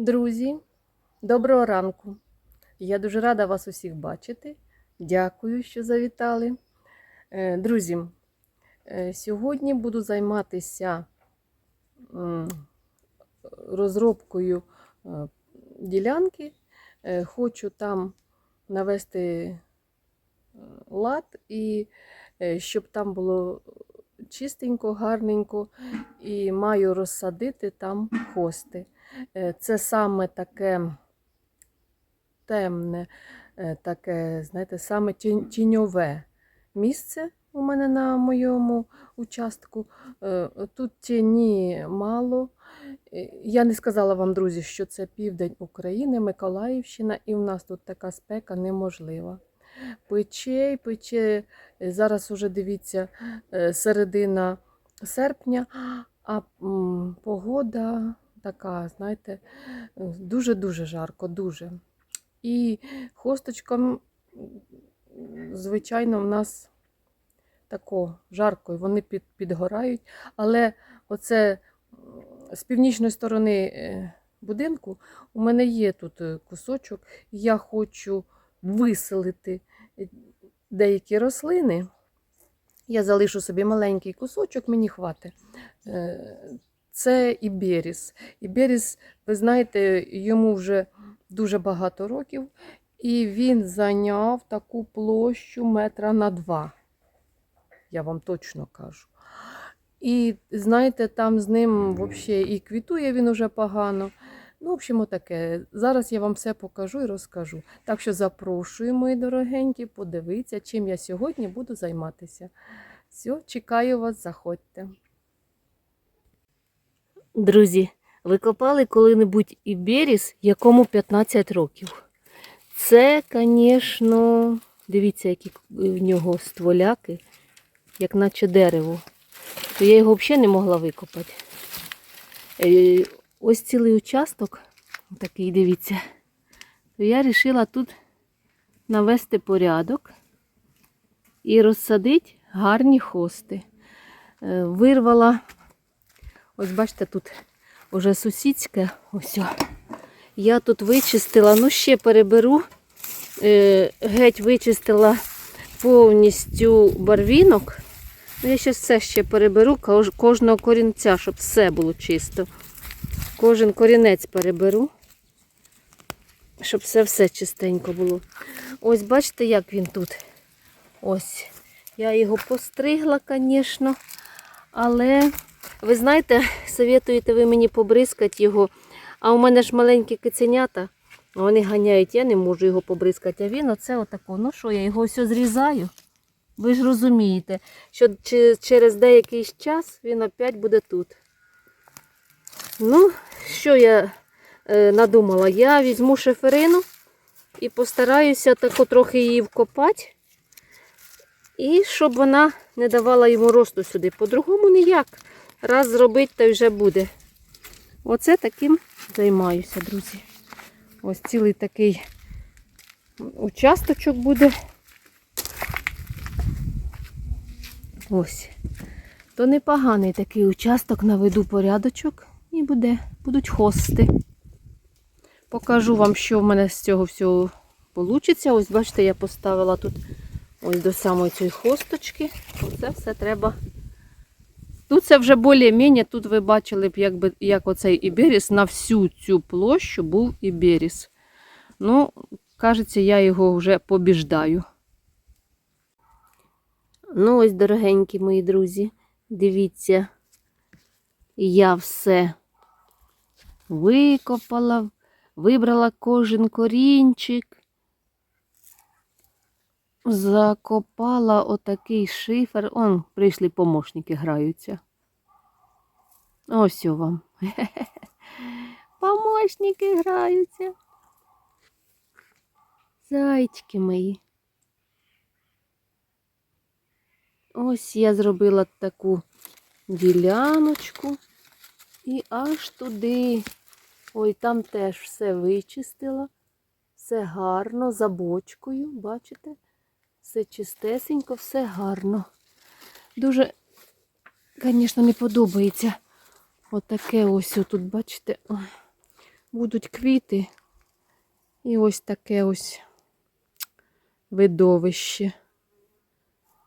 Друзі, доброго ранку! Я дуже рада вас усіх бачити. Дякую, що завітали. Е, Друзі, е, сьогодні буду займатися розробкою е, ділянки. Хочу там навести лад і щоб там було чистенько, гарненько, і маю розсадити там хости. Е, Це саме таке темне, е, таке, знаєте, саме тіньове місце у мене на моєму участку. Е, Тут тіні мало. Я не сказала вам, друзі, що це південь України, Миколаївщина, і в нас тут така спека неможлива. Пече, пече. Зараз уже дивіться середина серпня, а погода така, знаєте, дуже-дуже жарко, дуже. І хосточкам, звичайно, в нас тако жарко, і вони під, підгорають. Але оце з північної сторони е, будинку у мене є тут е, кусочок, і я хочу виселити е, деякі рослини. Я залишу собі маленький кусочок, мені хватить. Це іберіс. Іберіс, ви знаєте, йому вже дуже багато років, і він зайняв таку площу метра на два. Я вам точно кажу. І знаєте, там з ним взагалі і квітує він уже погано. Ну, в общем, таке. Зараз я вам все покажу і розкажу. Так що запрошую, мої дорогенькі, подивіться, чим я сьогодні буду займатися. Все, чекаю вас, заходьте. Друзі, ви копали коли-небудь іберіс, якому 15 років. Це, звісно, дивіться, які в нього стволяки, як наче дерево. То я його взагалі не могла викопати. Е, Ось цілий участок, такий, дивіться. То я вирішила тут навести порядок і розсадити гарні хости. Е, Вирвала, ось бачите, тут уже сусідське. Ось. Я тут вичистила, ну ще переберу, е, геть вичистила повністю барвінок. Ну, я ще все ще переберу кожного корінця, щоб все було чисто. Кожен корінець переберу, щоб все все чистенько було. Ось бачите, як він тут. Ось. Я його постригла, звісно. Але ви знаєте, советуєте ви мені побризкати його. А у мене ж маленькі киценята, вони ганяють, я не можу його побризкати. А він оце отако. Ну що, я його все зрізаю. Ви ж розумієте, що через деякий час він опять буде тут. Ну, що я е, надумала? Я візьму шиферину і постараюся тако трохи її вкопати. І щоб вона не давала йому росту сюди. По-другому ніяк. Раз зробити, то вже буде. Оце таким займаюся, друзі. Ось цілий такий участочок буде. Ось. То непоганий такий участок, наведу порядочок і буде, будуть хости. Покажу вам, що в мене з цього всього вийде. Ось бачите, я поставила тут ось до самої цієї хосточки. Оце все треба. Тут це вже більш-менш, тут ви бачили б, якби, як оцей іберіс на всю цю площу був іберіс. Ну, кажеться, я його вже побіждаю. Ну, ось, дорогенькі мої друзі, дивіться, я все викопала, вибрала кожен корінчик, закопала отакий шифер. Он, прийшли помощники, граються. Ось о вам. Помощники граються. Зайчики мої. Ось я зробила таку діляночку і аж туди. Ой, там теж все вичистила. Все гарно, за бочкою, бачите? Все чистесенько, все гарно. Дуже, звісно, не подобається. Отаке ось тут, бачите. Будуть квіти. І ось таке ось видовище.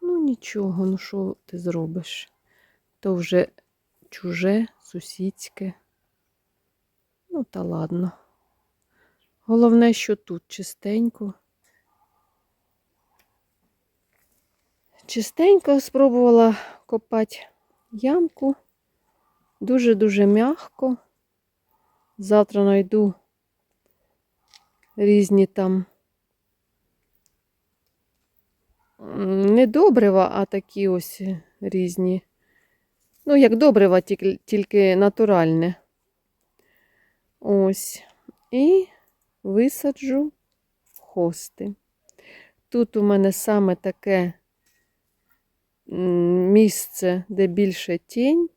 Ну нічого, ну що ти зробиш? То вже чуже, сусідське. Ну, та ладно. Головне, що тут чистенько. Чистенько спробувала копати ямку. Дуже-дуже м'ягко. Завтра знайду різні там не добрива, а такі ось різні. Ну, як добрива, тільки, натуральне. Ось. І висаджу хости. Тут у мене саме таке місце, де більше тінь.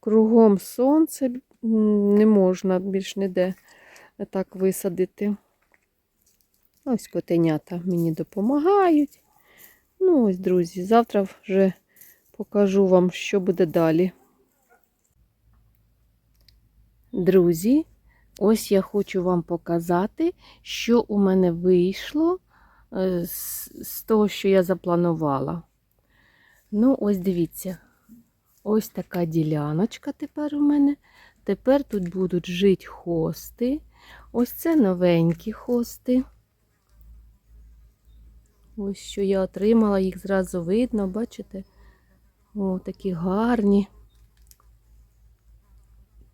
Кругом сонце не можна більш ніде так висадити. Ось котенята мені допомагають. Ну, ось, друзі, завтра вже покажу вам, що буде далі. Друзі, ось я хочу вам показати, що у мене вийшло е, з, з того, що я запланувала. Ну, ось дивіться, ось така діляночка тепер у мене. Тепер тут будуть жити хости. Ось це новенькі хости. Ось що я отримала, їх зразу видно, бачите? О, такі гарні.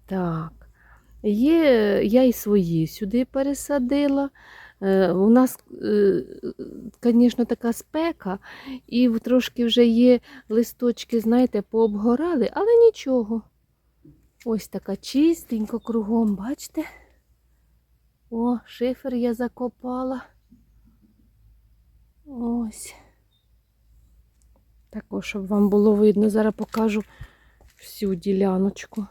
Так. Є, я і свої сюди пересадила. Е, у нас, звісно, така спека, і трошки вже є листочки, знаєте, пообгорали, але нічого. Ось така чистенько кругом, бачите? О, шифер я закопала. Ось. Також, щоб вам було видно, зараз покажу всю діляночку.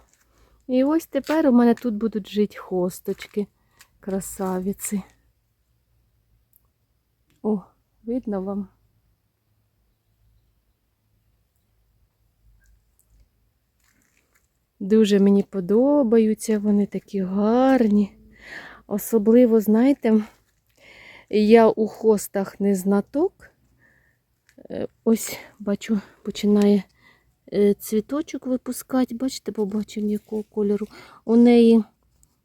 І ось тепер у мене тут будуть жити хосточки, красавиці. О, видно вам? Дуже мені подобаються, вони такі гарні. Особливо, знаєте, я у хостах не знаток. Е, Ось, бачу, починає е, цвіточок випускати. Бачите, побачимо, якого кольору. У неї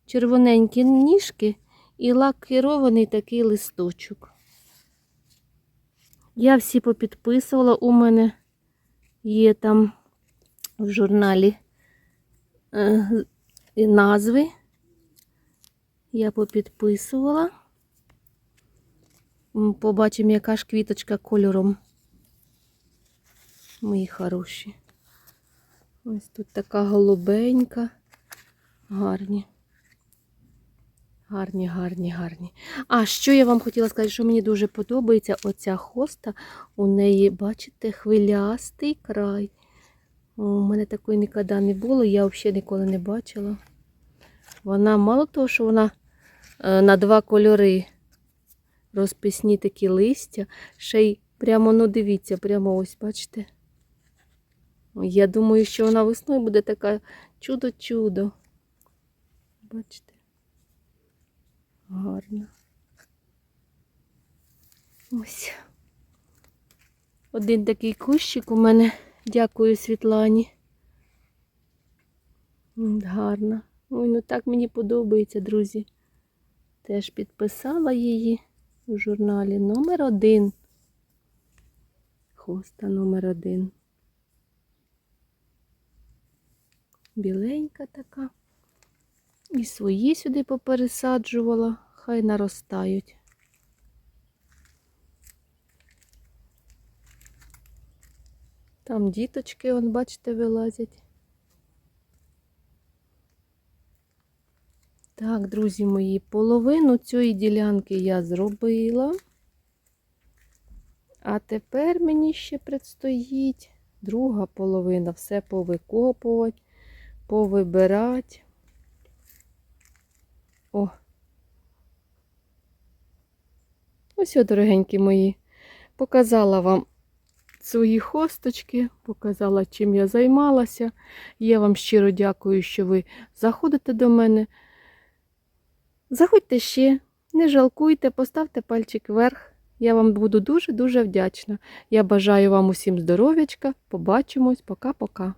червоненькі ніжки і лакірований такий листочок. Я всі попідписувала. У мене є там в журналі е, назви. Я попідписувала. Побачимо, яка ж квіточка кольором. Мої хороші. Ось тут така голубенька. Гарні. Гарні, гарні, гарні. А що я вам хотіла сказати, що мені дуже подобається оця хоста. У неї, бачите, хвилястий край. У мене такої ніколи не було, я взагалі ніколи не бачила. Вона, мало того, що вона е, на два кольори розписні такі листя, ще й прямо, ну дивіться, прямо ось, бачите. Я думаю, що вона весною буде така чудо-чудо. Бачите? Гарно. Ось. Один такий кущик у мене. Дякую Світлані. М, Гарно. Ой, ну так мені подобається, друзі. Теж підписала її у журналі номер один. Хоста номер один. Біленька така. І свої сюди попересаджувала, хай наростають. Там діточки, он, бачите, вилазять. Так, друзі мої, половину цієї ділянки я зробила. А тепер мені ще предстоїть друга половина. Все повикопувати, повибирати. О. Ось, о, дорогенькі мої. Показала вам свої хосточки, показала, чим я займалася. Я вам щиро дякую, що ви заходите до мене. Заходьте ще, не жалкуйте, поставте пальчик вверх. Я вам буду дуже-дуже вдячна. Я бажаю вам усім здоров'ячка. Побачимось. Пока-пока.